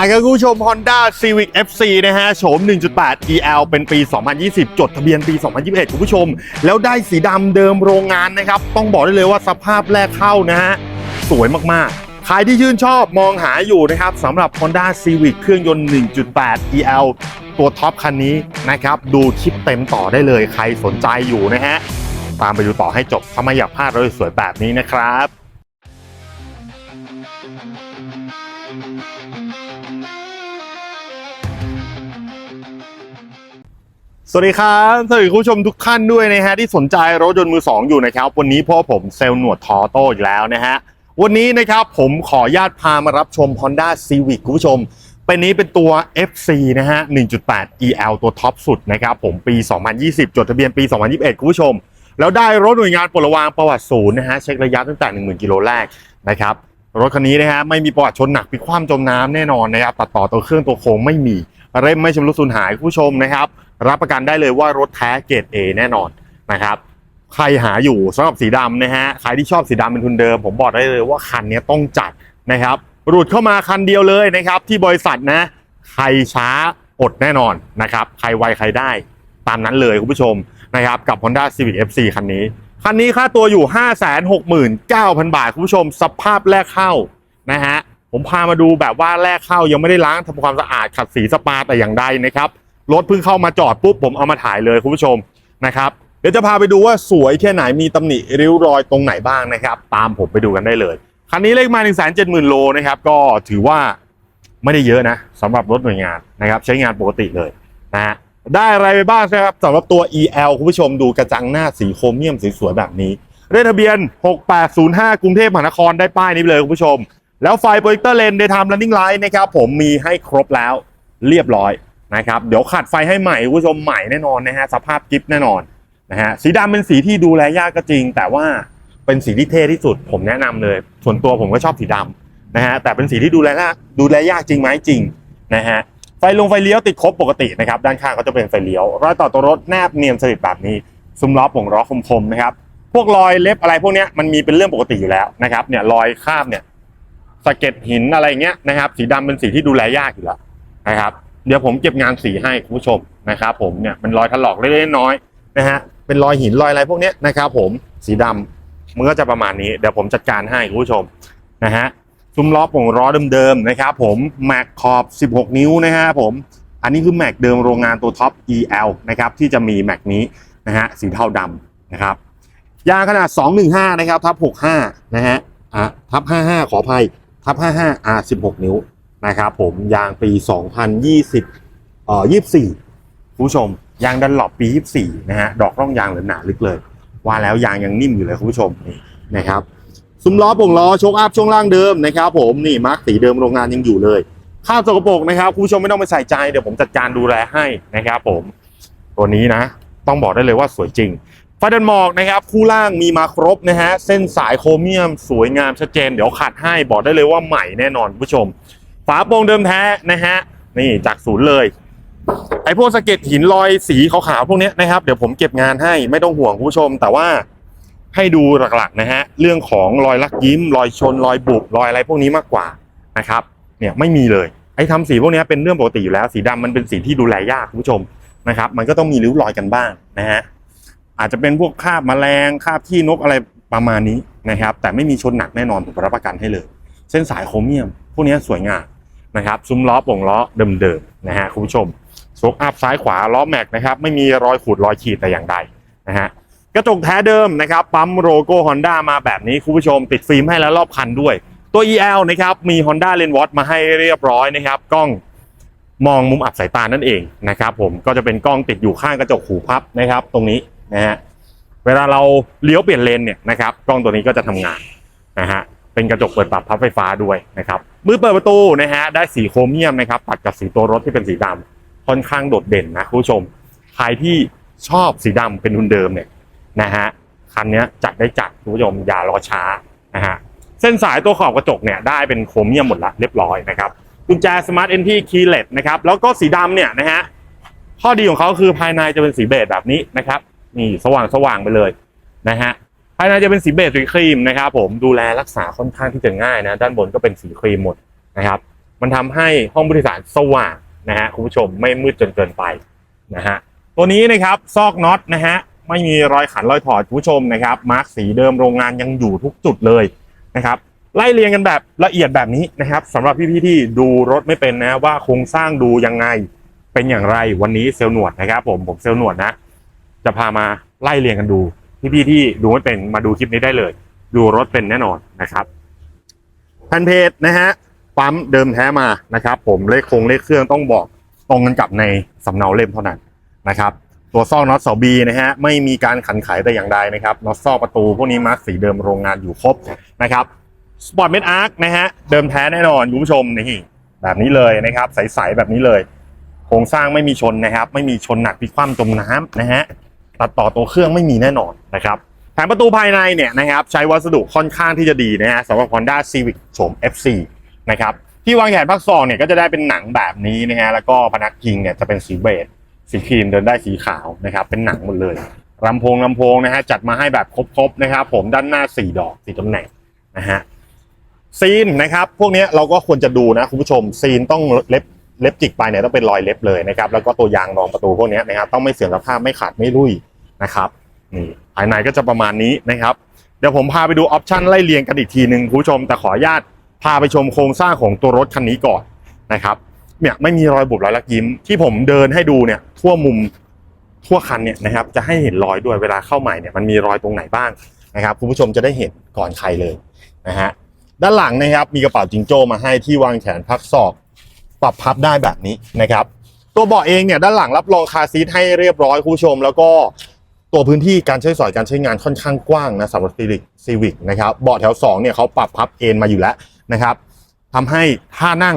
าครับคุณผู้ชม Honda Civic FC นะฮะโฉม 1.8 EL เป็นปี 2020 จดทะเบียนปี 2021 คุณผู้ชม แล้วได้สีดำเดิมโรงงานนะครับ ต้องบอกได้เลยว่าสภาพแรกเข้านะฮะ สวยมากๆใครที่ชื่นชอบมองหาอยู่นะครับสำหรับ Honda Civic เครื่องยนต์ 1.8 EL ตัวท็อปคันนี้นะครับ ดูคลิปเต็มต่อได้เลยใครสนใจอยู่นะฮะ ตามไปดูต่อให้จบถ้าไม่อยากพลาดรถสวยแบบนี้นะครับ สวัสดีครับสวัสดีคุณผู้ชมทุกท่านด้วยนะฮะที่สนใจรถยนต์มือสองอยู่นะครับ วันนี้พ่อผมเซลล์หนวดทอโต้อีกแล้วนะฮะวันนี้นะครับผมขออนุญาตพามารับชม Honda Civic คุณผู้ชม เป็นนี้เป็นตัว FC นะฮะ 1.8 EL ตัวท็อปสุดนะครับผมปี 2020 จดทะเบียนปี 2021 คุณผู้ชม แล้วได้รถหน่วยงานปลดวางประวัติศูนย์นะฮะเช็คระยะตั้งแต่ 10,000 กิโลแรกนะครับรถคันนี้นะฮะไม่มีประวัติชนหนักพลิคว่ำจมน้ำแน่นอนนะครับตัดต่อตัวเครื่องตัวโค้งไม่มีเร่มไม่ชำรุดสูญหายคุณผู้ชมนะครับ รับประกันได้เลยว่ารถแท้เกรด A แน่นอนนะครับ ใครหาอยู่สำหรับสีดำนะฮะใครที่ชอบสีดำเป็นทุนเดิม ผมบอกได้เลยว่าคันนี้ต้องจัดนะครับหลุดเข้ามาคันเดียวเลยนะครับที่บริษัทนะ ใครช้าอดแน่นอนนะครับ ใครไวใครได้ตามนั้นเลยคุณผู้ชมนะครับกับ Honda Civic FC คันนี้ คันนี้ค่าตัวอยู่ 569,000 บาท คุณผู้ชม สภาพแรกเข้านะฮะผมพามาดูแบบว่าแรกเข้ายังไม่ได้ล้างทำความสะอาดขัดสีสปาแต่อย่างใดนะครับ รถเพิ่งเข้ามาจอดปุ๊บผมเอามาถ่ายเลยคุณผู้ชมนะครับเดี๋ยวจะพาไปดูว่าสวยแค่ไหนมีตำหนิริ้วรอยตรงไหนบ้างนะครับ ตามผมไปดูกันได้เลยคันนี้เลขมา1 7 0 0 0 0โลนะครับก็ถือว่าไม่ได้เยอะนะสำหรับรถหน่วยงานนะครับใช้งานปกติเลยนะฮะได้อะไรไปบ้างนะครับสำหรับตัว EL คุณผู้ชมดูกระจังหน้าสีโครเมียมสวยๆแบบนี้เลขทะเบียน 6805 กรุงเทพมหานครได้ป้ายนี้ไปเลยคุณผู้ชม แล้วไฟโปรเจคเตอร์เลน Daytime Running Light นะครับผมมีให้ครบแล้วเรียบร้อย นะครับเดี๋ยวขัดไฟให้ใหม่คุณผู้ชมใหม่แน่นอนนะฮะสภาพกิฟแน่นอนนะฮะสีดำเป็นสีที่ดูแลยากก็จริง แต่ว่าเป็นสีที่เท่ที่สุด ผมแนะนำเลย ส่วนตัวผมก็ชอบสีดำนะฮะแต่เป็นสีที่ดูแลยากดูแลยากจริงไหมจริงนะฮะไฟลงไฟเลี้ยวติดครบปกตินะครับด้านข้างก็จะเป็นไฟเลี้ยวรอยต่อตัวรถแนบเนียนสนิทแบบนี้ซุ้มล้อป่งล้อคมๆนะครับพวกรอยเล็บอะไรพวกนี้มันมีเป็นเรื่องปกติอยู่แล้วนะครับเนี่ยรอยคาบเนี่ยสะเก็ดหินอะไรเงี้ยนะครับ สีดำเป็นสีที่ดูแลยากอยู่แล้วนะครับ เดี๋ยวผมเก็บงานสีให้คุณผู้ชมนะครับผมเนี่ยเป็นรอยถลอกเล็กๆน้อยๆนะฮะเป็นรอยหินรอยอะไรพวกเนี้ยนะครับผมสีดำมันก็จะประมาณนี้เดี๋ยวผมจัดการให้คุณผู้ชมนะฮะซุ้มล้อป่งล้อเดิมๆนะครับผมแม็กขอบ 16 นิ้วนะฮะผมอันนี้คือแม็กเดิมโรงงานตัวท็อป EL นะครับที่จะมีแม็กนี้นะฮะสีเทาดำนะครับยางขนาด 215 นะครับทับ 65 นะฮะอะทับ 55 ขออภัยทับ 55 R 16 นิ้ว นะครับผมยางปี 2020เอ่อ24คุณผู้ชม ยางดันหลบปี 24 นะฮะดอกร่องยางเหลือหนาลึกเลย ว่าแล้วยางยังนิ่มอยู่เลยคุณผู้ชมนี่นะครับซุ้มล้อป่งล้อโชคอัพช่วงล่างเดิมนะครับผมนี่มาร์กสีเดิมโรงงานยังอยู่เลยข้าวสกปรกนะครับคุณผู้ชมไม่ต้องไปใส่ใจเดี๋ยวผมจัดการดูแลให้นะครับผมตัวนี้นะ ต้องบอกได้เลยว่าสวยจริงไฟดันหมอกนะครับ คู่ล่างมีมาครบนะฮะเส้นสายโครเมียมสวยงามชัดเจน เดี๋ยวขัดให้บอกได้เลยว่าใหม่แน่นอนคุณผู้ชม ฝาโปร่งเดิมแท้นะฮะนี่จากศูนย์เลยไอ้พวกสะเก็ดหินรอยสีขาวๆพวกนี้นะครับ เดี๋ยวผมเก็บงานให้ไม่ต้องห่วงคุณผู้ชม แต่ว่าให้ดูหลักๆนะฮะเรื่องของรอยลักยิ้ม รอยชน รอยบุบรอยอะไรพวกนี้มากกว่านะครับเนี่ยไม่มีเลยไอ้ทำสีพวกนี้เป็นเรื่องปกติอยู่แล้ว สีดำมันเป็นสีที่ดูแลยากคุณผู้ชมนะครับ มันก็ต้องมีริ้วรอยกันบ้างนะฮะอาจจะเป็นพวกคาบแมลงคาบที่นกอะไรประมาณนี้นะครับ แต่ไม่มีชนหนักแน่นอนผมรับประกันให้เลย เส้นสายโครเมียม พวกนี้สวยงาม นะครับซุ้มล้อป่งล้อเดิมๆนะฮะคุณผู้ชมโชคอัพซ้ายขวาล้อแม็กนะครับไม่มีรอยขูดรอยขีดแต่อย่างใดนะฮะกระจกแท้เดิมนะครับปั๊มโลโก้ Honda มาแบบนี้คุณผู้ชม ติดฟิล์มให้แล้วรอบคันด้วย ตัว EL นะครับมี Honda l e n w a t มาให้เรียบร้อยนะครับกล้องมองมุมอับสายตานั่นเองนะครับผมก็จะเป็นกล้องติดอยู่ข้างกระจกหูพับนะครับตรงนี้นะฮะเวลาเราเลี้ยวเปลี่ยนเลนเนี่ยนะครับกล้องตัวนี้ก็จะทำงานนะฮะ เป็นกระจกเปิดปรับพับไฟฟ้าด้วยนะครับมือเปิดประตูนะฮะได้สีโครเมียมนะครับตัดกับสีตัวรถที่เป็นสีดำค่อนข้างโดดเด่นนะคุณผู้ชมใครที่ชอบสีดำเป็นทุนเดิมเนี่ยนะฮะคันนี้จัดได้จัดคุณผู้ชมอย่ารอช้านะฮะเส้นสายตัวขอบกระจกเนี่ยได้เป็นโครเมียมหมดละเรียบร้อยนะครับกุญแจสมาร์ทเอนทีคีย์เลสนะครับแล้วก็สีดำเนี่ยนะฮะข้อดีของเขาคือภายในจะเป็นสีเบจแบบนี้นะครับนี่สว่างสว่างไปเลยนะฮะ ภายในจะเป็นสีเบจสีครีมนะครับผมดูแลรักษาค่อนข้างที่จะง่ายนะ ด้านบนก็เป็นสีครีมหมดนะครับ มันทำให้ห้องผู้โดยสารสว่างนะฮะคุณผู้ชมไม่มืดจนเกินไปนะฮะตัวนี้นะครับซอกน็อตนะฮะไม่มีรอยขันรอยถอดคุณผู้ชมนะครับมาร์กสีเดิมโรงงานยังอยู่ทุกจุดเลยนะครับไล่เรียงกันแบบละเอียดแบบนี้นะครับสำหรับพี่ๆที่ดูรถไม่เป็นนะว่าโครงสร้างดูยังไงเป็นอย่างไรวันนี้เซลล์หนวดนะครับผมผมเซลล์หนวดนะ จะพามาไล่เรียงกันดู พี่ๆที่ดูไม่เป็นมาดูคลิปนี้ได้เลย ดูรถเป็นแน่นอนนะครับแผ่นเพจนะฮะปั๊มเดิมแท้มานะครับ ผมเลขโครงเลขเครื่องต้องบอกตรงกันกับในสำเนาเล่มเท่านั้นนะครับตัวซอกน็อตเสาบีนะฮะไม่มีการขันไขแต่อย่างใดนะครับน็อตซอกประตูพวกนี้มาร์กสีเดิมโรงงานอยู่ครบนะครับสปอร์ตเมดอาร์คนะฮะเดิมแท้แน่นอนคุณผู้ชมนี่แบบนี้เลยนะครับใสๆแบบนี้เลย โครงสร้างไม่มีชนนะครับ ไม่มีชนหนักพลิกคว่ำจมน้ำนะฮะ ตัดต่อตัวเครื่องไม่มีแน่นอนนะครับแผงประตูภายในเนี่ยนะครับใช้วัสดุค่อนข้างที่จะดีนะฮะสำหรับ Honda Civic โฉม FC นะครับที่วางแขนพักซองเนี่ยก็จะได้เป็นหนังแบบนี้นะฮะแล้วก็พนักพิงเนี่ยจะเป็นสีเบจสีครีมเดินได้สีขาวนะครับเป็นหนังหมดเลยลำโพงลำโพงนะฮะจัดมาให้แบบครบๆนะครับผมด้านหน้าสี่ดอกสี่ตำแหน่งนะฮะซีนนะครับพวกนี้เราก็ควรจะดูนะคุณผู้ชมซีนต้องเล็บเล็บจิกไปเนี่ยต้องเป็นรอยเล็บเลยนะครับแล้วก็ตัวยางรองประตูพวกนี้นะครับต้องไม่เสื่อมสภาพไม่ขาดไม่รุ่ย นะครับนี่ภายในก็จะประมาณนี้นะครับ เดี๋ยวผมพาไปดูออปชันไล่เรียงกันอีกทีหนึ่งคุณผู้ชมแต่ขออนุญาตพาไปชมโครงสร้างของตัวรถคันนี้ก่อนนะครับเนี่ยไม่มีรอยบุบรอยลักยิ้มที่ผมเดินให้ดูเนี่ยทั่วมุมทั่วคันเนี่ยนะครับจะให้เห็นรอยด้วยเวลาเข้าใหม่เนี่ยมันมีรอยตรงไหนบ้างนะครับคุณผู้ชมจะได้เห็นก่อนใครเลยนะฮะด้านหลังนะครับมีกระเป๋าจิงโจ้มาให้ที่วางแขนพักศอกปรับพับได้แบบนี้นะครับ ตัวเบาะเองเนี่ยด้านหลังรับรองคาซีทให้เรียบร้อยคุณผู้ชม แล้วก็ ตัวพื้นที่การใช้สอยการใช้งานค่อนข้างกว้างนะสำหรับซีวิกซีวิกนะครับเบาะแถว2เนี่ยเขาปรับพับเอนมาอยู่แล้วนะครับทำให้ท่านั่ง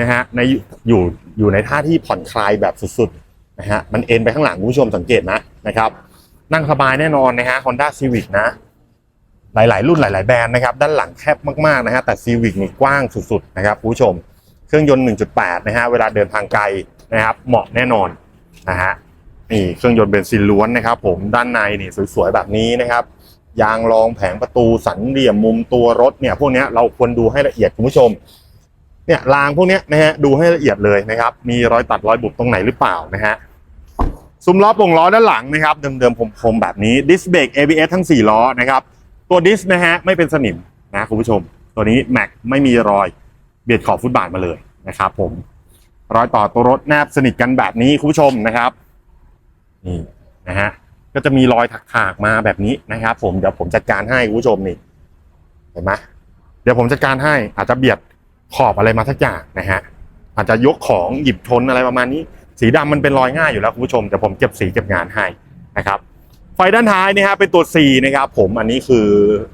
นะฮะในอยู่อยู่ในท่าที่ผ่อนคลายแบบสุดๆนะฮะมันเอ็นไปข้างหลังคุณผู้ชมสังเกตนะนะครับ นั่งสบายแน่นอนนะฮะ Honda Civic นะ หลายๆ รุ่นหลาย ๆ แบรนด์นะครับ ด้านหลังแคบมากๆนะฮะแต่ Civic นี่กว้างสุดๆนะครับคุณผู้ชม เครื่องยนต์ 1.8 นะฮะเวลาเดินทางไกลนะครับ เหมาะแน่นอนนะฮะ นี่เครื่องยนต์เบนซินล้วนนะครับ ผมด้านในนี่สวยๆแบบนี้นะครับ ยางรองแผงประตูสันเหลี่ยมมุมตัวรถเนี่ย พวกนี้เราควรดูให้ละเอียดคุณผู้ชม เนี่ยรางพวกนี้นะฮะดูให้ละเอียดเลยนะครับ มีรอยตัดรอยบุบตรงไหนหรือเปล่านะฮะซุ้มล้อปรงล้อด้านหลังนะครับเดิมๆคมๆแบบนี้ดิสเบรก ABS ทั้ง 4 ล้อนะครับ ตัวดิสนะฮะไม่เป็นสนิมนะคุณผู้ชม ตัวนี้แม็กไม่มีรอยเบียดขอบฟุตบาทมาเลยนะครับผมรอยต่อตัวรถแนบสนิทกันแบบนี้คุณผู้ชมนะครับ นี่นะฮะก็จะมีรอยถักๆมาแบบนี้นะครับ ผมเดี๋ยวผมจัดการให้คุณผู้ชมนี่เห็นไหมเดี๋ยวผมจัดการให้อาจจะเบียดขอบอะไรมาสักอย่างนะฮะอาจจะยกของหยิบชนอะไรประมาณนี้ สีดำมันเป็นรอยง่ายอยู่แล้วคุณผู้ชมแต่ผมเก็บสีเก็บงานให้นะครับไฟด้านท้ายนะฮะเป็นตัว C นะครับผมอันนี้คือ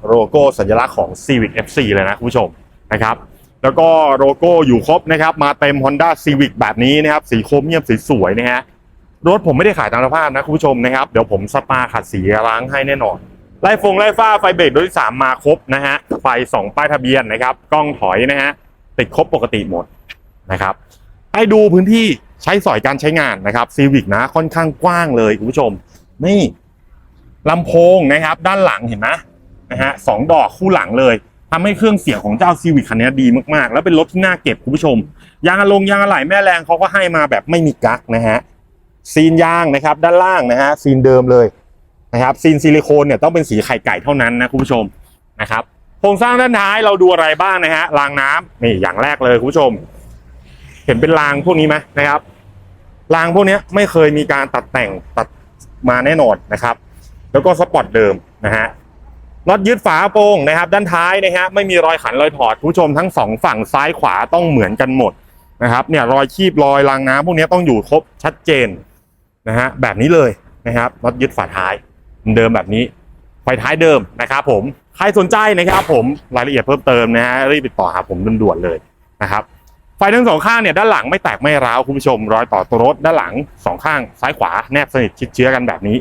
โลโก้สัญลักษณ์ของ Civic FC เลยนะคุณผู้ชมนะครับแล้วก็โลโก้อยู่ครบนะครับมาเต็ม Honda Civic แบบนี้นะครับสีโครเมียมสีสวยนะฮะ รถผมไม่ได้ขายตามสภาพนะคุณผู้ชมนะครับ เดี๋ยวผมสปาขัดสีล้างให้แน่นอน ไล่ฟงไล่ฟ้าไฟเบรกโดยสามมาครบนะฮะ ไฟสองป้ายทะเบียนนะครับ กล้องถอยนะฮะ ติดครบปกติหมดนะครับให้ดูพื้นที่ใช้สอยการใช้งานนะครับซีวิกนะค่อนข้างกว้างเลยคุณผู้ชม นี่ลำโพงนะครับ ด้านหลังเห็นไหมนะฮะสองดอกคู่หลังเลยทำให้เครื่องเสียงของเจ้าซีวิกคันนี้ดีมากๆ แล้วเป็นรถที่น่าเก็บคุณผู้ชม ยางอะลงยางอะไหล่แม่แรงเขาก็ให้มาแบบไม่มีกั๊กนะฮะ ซีนยางนะครับด้านล่างนะฮะซีนเดิมเลยนะครับซีนซิลิโคนเนี่ยต้องเป็นสีไข่ไก่เท่านั้นนะคุณผู้ชมนะครับโครงสร้างด้านท้ายเราดูอะไรบ้างนะฮะรางน้ำนี่อย่างแรกเลยคุณผู้ชม เห็นเป็นรางพวกนี้ไหมนะครับรางพวกนี้ไม่เคยมีการตัดแต่งตัดมาแน่นอนนะครับ แล้วก็สปอร์ตเดิมนะฮะน็อตยึดฝาโปร่งนะครับ ด้านท้ายนะฮะไม่มีรอยขันรอยถอดผู้ชมทั้งสองฝั่งซ้ายขวาต้องเหมือนกันหมดนะครับเนี่ยรอยคีบรอยรางน้ำพวกนี้ต้องอยู่ครบชัดเจน นะฮะแบบนี้เลยนะครับน็อตยึดฝาท้ายเดิมแบบนี้ไฟท้ายเดิมนะครับผมใครสนใจนะครับผมรายละเอียดเพิ่มเติมนะฮะรีบติดต่อหาผมด่วนๆเลยนะครับไฟทั้งสองข้างเนี่ยด้านหลังไม่แตกไม่ร้าวคุณผู้ชม รอยต่อตัวรถด้านหลังสองข้างซ้ายขวาแนบสนิทชิดเชื้อกันแบบนี้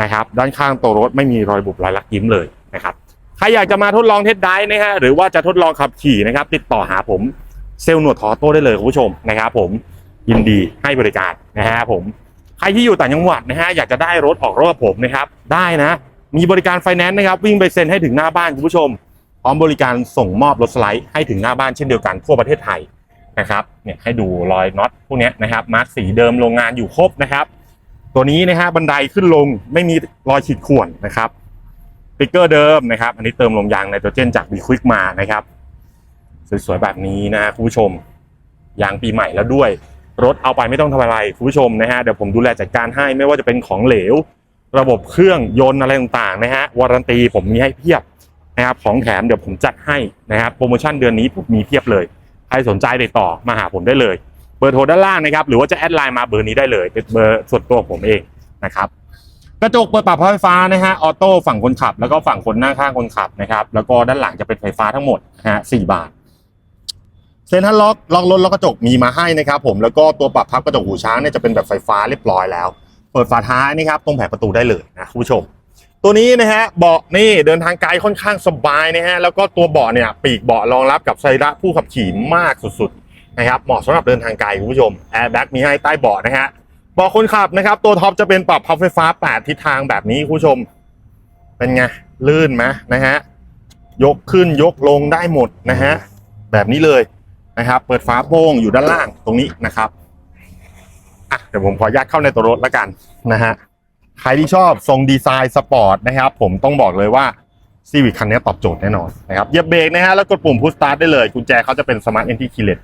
นะครับด้านข้างตัวรถไม่มีรอยบุบรอยลักยิ้มเลยนะครับใครอยากจะมาทดลองเทสได้นะฮะหรือว่าจะทดลองขับขี่นะครับ ติดต่อหาผมเซลล์หนวดทอโต้ได้เลยคุณผู้ชมนะครับผมยินดีให้บริการนะฮะผม ใครที่อยู่ต่างจังหวัดนะฮะอยากจะได้รถออกรถกับผมนะครับได้นะ มีบริการไฟแนนซ์นะครับวิ่งไปเซ็นให้ถึงหน้าบ้านคุณผู้ชม พร้อมบริการส่งมอบรถสไลด์ให้ถึงหน้าบ้านเช่นเดียวกันทั่วประเทศไทยนะครับเนี่ยให้ดูรอยน็อตพวกนี้นะครับมาร์กสีเดิมโรงงานอยู่ครบนะครับ ตัวนี้นะฮะบันไดขึ้นลงไม่มีรอยขีดข่วนนะครับติ๊กเกอร์เดิมนะครับ อันนี้เติมลมยางไนโตรเจนจากบีควิกมานะครับ สวยๆแบบนี้นะคุณผู้ชมยางปีใหม่แล้วด้วย รถเอาไปไม่ต้องทำอะไรคุณผู้ชมนะฮะเดี๋ยวผมดูแลจัดการให้ไม่ว่าจะเป็นของเหลว ระบบเครื่องยนต์อะไรต่างๆนะฮะวารันตีผมมีให้เพียบนะครับของแถมเดี๋ยวผมจัดให้นะครับโปรโมชั่นเดือนนี้ผมมีเพียบเลยใครสนใจติดต่อมาหาผมได้เลย เบอร์โทรด้านล่างนะครับ หรือว่าจะแอดไลน์มาเบอร์นี้ได้เลยเป็นเบอร์ส่วนตัวผมเองนะครับกระจกเปิดปรับไฟฟ้านะฮะออโต้ฝั่งคนขับ แล้วก็ฝั่งคนหนั่งข้างคนขับนะครับแล้วก็ด้านหลังจะเป็นไฟฟ้าทั้งหมดนะฮะสี่บาท เซ็นทรัลล็อกล็อกรถล็อกกระจกมีมาให้นะครับผมแล้วก็ตัวปรับพับกระจกหูช้างเนี่ยจะเป็นแบบไฟฟ้าเรียบร้อยแล้ว เปิดฝาท้ายนี่ครับตรงแผงประตูได้เลยนะคุณผู้ชม ตัวนี้นะฮะเบาะนี่เดินทางไกลค่อนข้างสบายนะฮะแล้วก็ตัวเบาะเนี่ยปีกเบาะรองรับกับไซระผู้ขับขี่มากสุดๆนะครับเหมาะสำหรับเดินทางไกลคุณผู้ชมแอร์แบ็กมีให้ใต้เบาะนะฮะเบาะคนขับนะครับตัวท็อปจะเป็นปรับพับไฟฟ้า 8 ทิศทางแบบนี้คุณผู้ชม เป็นไงลื่นไหมนะฮะยกขึ้นยกลงได้หมดนะฮะแบบนี้เลย นะครับ เปิดฝาโป่งอยู่ด้านล่างตรงนี้นะครับอะเดี๋ยวผมขออนุญาตเข้าในตัวรถแล้วกันนะฮะใครที่ชอบทรงดีไซน์สปอร์ตนะครับ ผมต้องบอกเลยว่าซีวิ c คันนี้ตอบโจทย์แน่นอนนะครับเหยียบเบรกนะฮะแล้วกดปุ่มพุชสตาร์ทได้เลยกุญแจเขาจะเป็นสมาร์ทเอนทีคีเลต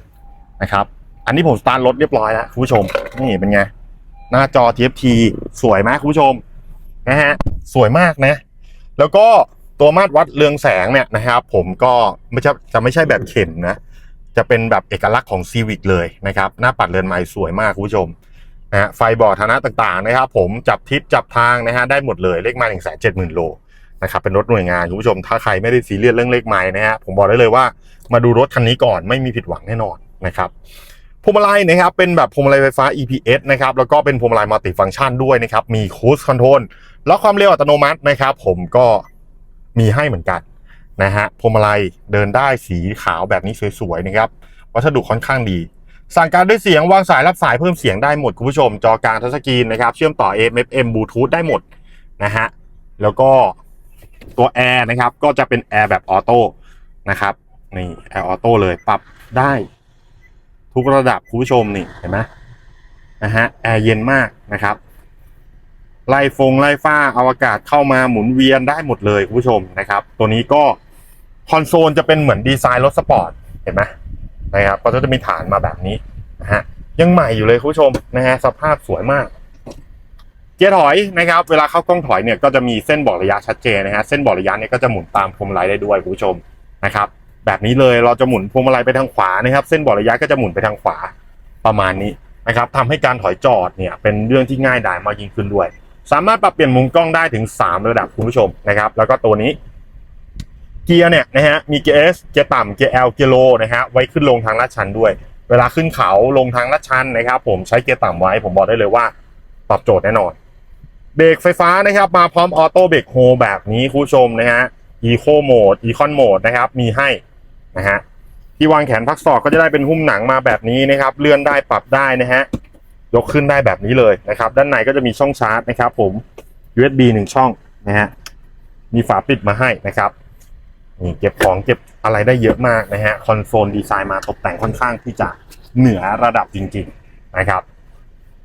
นะครับอันนี้ผมสตาร์ทรถเรียบร้อยแล้วคุณผู้ชมนี่เป็นไง หน้าจอ TFT สวยไหมคุณผู้ชมนะฮะสวยมากนะ แล้วก็ตัวมาตรวัดเรืองแสงเนี่ยนะครับ ผมก็ไม่ใช่จะไม่ใช่แบบเข็มนะ จะเป็นแบบเอกลักษณ์ของซีวิ c เลยนะครับ หน้าปัดเรือนไม้สวยมากคุณผู้ชมนะฮะไฟบอกฐานะต่างๆนะครับ ผมจับทิศจับทางนะฮะได้หมดเลยเลขไมาหนึ่งแสนเจ็ดหมื่นโลนะครับเป็นรถหน่วยงานคุณผู้ชม ถ้าใครไม่ได้ซีเรียสเรื่องเลขไม้นะฮะผมบอกได้เลยว่ามาดูรถคันนี้ก่อนไม่มีผิดหวังแน่นอนนะครับพวงมาลัยนะครับเป็นแบบพวงมาลัยไฟฟ้า EPS นะครับแล้วก็เป็นพวงมาลัยมัลติฟังก์ชันด้วยนะครับมีคูสคอนโทรลล็อกความเร็วอัตโนมัตินะครับ ผมก็มีให้เหมือนกัน นะฮะพวงมาลัยเดินได้สีขาวแบบนี้สวยๆนะครับ วัสดุค่อนข้างดี สั่งการด้วยเสียงวางสายรับสายเพิ่มเสียงได้หมดคุณผู้ชม จอกลางทัชสกรีนนะครับ เชื่อมต่อ AM FM Bluetooth ได้หมดนะฮะแล้วก็ตัวแอร์นะครับ ก็จะเป็นแอร์แบบออโต้นะครับนี่แอร์ออโต้เลยปรับได้ ทุกระดับคุณผู้ชมนี่เห็นไหมนะฮะแอร์เย็นมากนะครับไล่ฟงไล่ฟ้าเอาอากาศเข้ามาหมุนเวียนได้หมดเลยคุณผู้ชมนะครับ ตัวนี้ก็ คอนโซลจะเป็นเหมือนดีไซน์รถสปอร์ตเห็นไหมนะครับก็จะมีฐานมาแบบนี้นะฮะยังใหม่อยู่เลยคุณผู้ชมนะฮะสภาพสวยมาก เกียร์ถอยนะครับ เวลาเข้ากล้องถอยเนี่ยก็จะมีเส้นบอกระยะชัดเจนนะฮะเส้นบอกระยะเนี่ยก็จะหมุนตามพวงมาลัยได้ด้วยคุณผู้ชมนะครับแบบนี้เลยเราจะหมุนพวงมาลัยไปทางขวานะครับ เส้นบอกระยะก็จะหมุนไปทางขวาประมาณนี้นะครับทำให้การถอยจอดเนี่ยเป็นเรื่องที่ง่ายดายมากยิ่งขึ้นด้วย สามารถปรับเปลี่ยนมุมกล้องได้ถึง 3 ระดับคุณผู้ชมนะครับ แล้วก็ตัวนี้ เกียร์เนี่ยนะฮะมีเกียร์ S เกียร์ต่ำเกียร์ L เกียร์โลนะฮะไว้ขึ้นลงทางลาดชันด้วย เวลาขึ้นเขาลงทางลาดชันนะครับ ผมใช้เกียร์ต่ำไว้ ผมบอกได้เลยว่าตอบโจทย์แน่นอน เบรกไฟฟ้านะครับมาพร้อมออโต้เบรกโฮแบบนี้คุณผู้ชมนะฮะ Eco Mode Econ Mode นะครับมีให้นะฮะที่วางแขนพักศอกก็จะได้เป็นหุ้มหนังมาแบบนี้นะครับ เลื่อนได้ปรับได้นะฮะยกขึ้นได้แบบนี้เลยนะครับ ด้านในก็จะมีช่องชาร์จนะครับ ผม USB หนึ่งช่องนะฮะมีฝาปิดมาให้นะครับ นี่เก็บของเก็บอะไรได้เยอะมากนะฮะคอนโซลดีไซน์มาตกแต่งค่อนข้างที่จะเหนือระดับจริง ๆนะครับ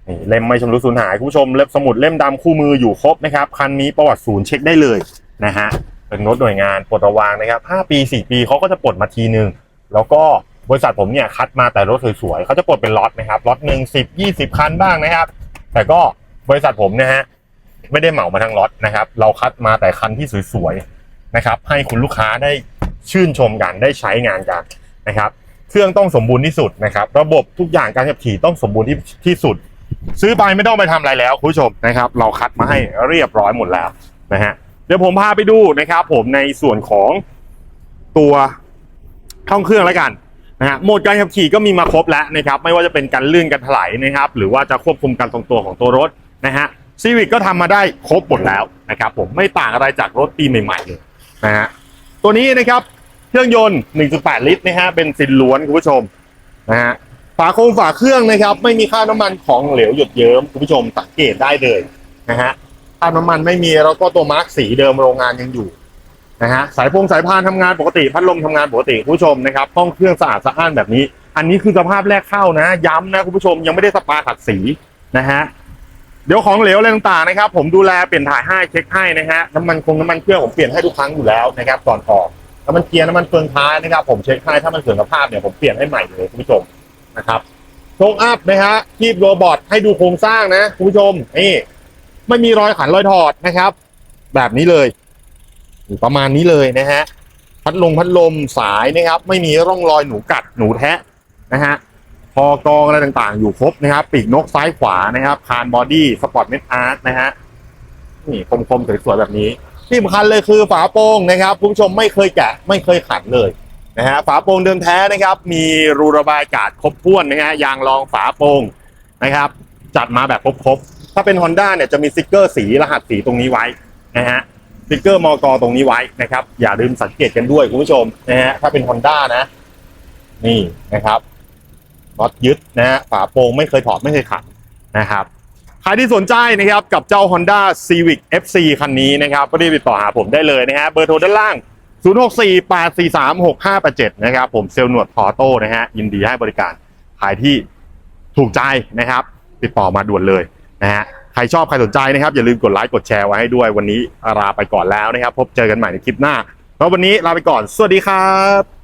นี่เล่มไม่ชำรุดสูญหายคุณผู้ชมเล่มสมุดเล่มดำคู่มืออยู่ครบนะครับคันนี้ประวัติศูนย์เช็คได้เลยนะฮะเป็นรถหน่วยงานปลดระวางนะครับ5ปี 4 ปีเขาก็จะปลดมาทีนึงแล้วก็บริษัทผมเนี่ยคัดมาแต่รถสวยๆเขาจะปลดเป็นล็อตนะครับล็อตหนึ่งสิบยี่สิบคันบ้างนะครับ แต่ก็บริษัทผมนะฮะไม่ได้เหมามาทั้งล็อตนะครับ เราคัดมาแต่คันที่สวยๆ นะครับ ให้คุณลูกค้าได้ชื่นชมกันได้ใช้งานกันนะครับ เครื่องต้องสมบูรณ์ที่สุดนะครับ ระบบทุกอย่างการขับขี่ต้องสมบูรณ์ที่ที่สุด ซื้อไปไม่ต้องไปทำอะไรแล้วคุณผู้ชมนะครับ เราคัดมาให้เรียบร้อยหมดแล้วนะฮะเดี๋ยวผมพาไปดูนะครับ ผมในส่วนของตัวห้องเครื่องแล้วกันนะฮะโหมดการขับขี่ก็มีมาครบแล้วนะครับ ไม่ว่าจะเป็นการลื่นการถลายนะครับ หรือว่าจะควบคุมการทรงตัวของตัวรถนะฮะซีวิกก็ทำมาได้ครบหมดแล้วนะครับ ผมไม่ต่างอะไรจากรถปีใหม่ๆเลย นะฮะตัวนี้นะครับเครื่องยนต์ 1.8 ลิตรนะฮะเป็นซินล้วนคุณผู้ชมนะฮะฝาโครงฝาเครื่องนะครับ ไม่มีค่าน้ำมันของเหลวหยดเยิ้มคุณผู้ชมสังเกตได้เลยนะฮะค่าน้ำมันไม่มีแล้วก็ตัวมาร์กสีเดิมโรงงานยังอยู่นะฮะสายพงสายพานทำงานปกติพัดลมทำงานปกติคุณผู้ชมนะครับห้องเครื่องสะอาดสะอ้านแบบนี้ อันนี้คือสภาพแรกเข้านะ ย้ำนะคุณผู้ชมยังไม่ได้สปาขัดสีนะฮะ เดี๋ยวของเหลวอะไรต่างๆนะครับ ผมดูแลเปลี่ยนถ่ายให้เช็คให้นะฮะน้ำมันคงน้ำมันเครื่องผมเปลี่ยนให้ทุกครั้งอยู่แล้วนะครับก่อนออกน้ำมันเกียร์น้ำมันเฟืองท้ายนะครับผมเช็คให้ถ้ามันเสื่อมสภาพเนี่ยผมเปลี่ยนให้ใหม่เลยคุณผู้ชมนะครับโชงอัพนะฮะคีบโรบอทให้ดูโครงสร้างนะคุณผู้ชมนี่ไม่มีรอยขันรอยถอดนะครับ แบบนี้เลยประมาณนี้เลยนะฮะพัดลมพัดลมสายนะครับ ไม่มีร่องรอยหนูกัดหนูแทะนะฮะ พอกองอะไรต่างๆ อยู่ครบนะครับ ปีกนกซ้ายขวานะครับคานบอดี้สปอร์ตเมทอาร์ตนะฮะนี่คมๆสวยๆแบบนี้ ที่สำคัญเลยคือฝาโป่งนะครับคุณผู้ชมไม่เคยแกะไม่เคยขัดเลยนะฮะฝาโป่งเดิมแท้นะครับ มีรูระบายอากาศครบถ้วนนะฮะยางรองฝาโป่งนะครับ จัดมาแบบครบๆถ้าเป็น Honda เนี่ยจะมีสติกเกอร์สีรหัสสีตรงนี้ไว้นะฮะสติกเกอร์มอกตรงนี้ไว้นะครับ อย่าลืมสังเกตกันด้วยคุณผู้ชมนะฮะถ้าเป็น Honda นะ นี่นะครับ น็อตยึดนะฮะฝาโปร่งไม่เคยถอดไม่เคยขัดนะครับใครที่สนใจนะครับกับเจ้า Honda Civic FC คันนี้นะครับก็รีบติดต่อหาผมได้เลยนะฮะเบอร์โทรด้านล่าง 0648436587 นะครับ ผมเซลล์หนวดพอโต้นะฮะยินดีให้บริการใครที่ถูกใจนะครับ ติดต่อมาด่วนเลยนะฮะใครชอบใครสนใจนะครับ อย่าลืมกดไลค์กดแชร์ไว้ให้ด้วยวันนี้ลาไปก่อนแล้วนะครับ พบเจอกันใหม่ในคลิปหน้าแล้ววันนี้ลาไปก่อน สวัสดีครับ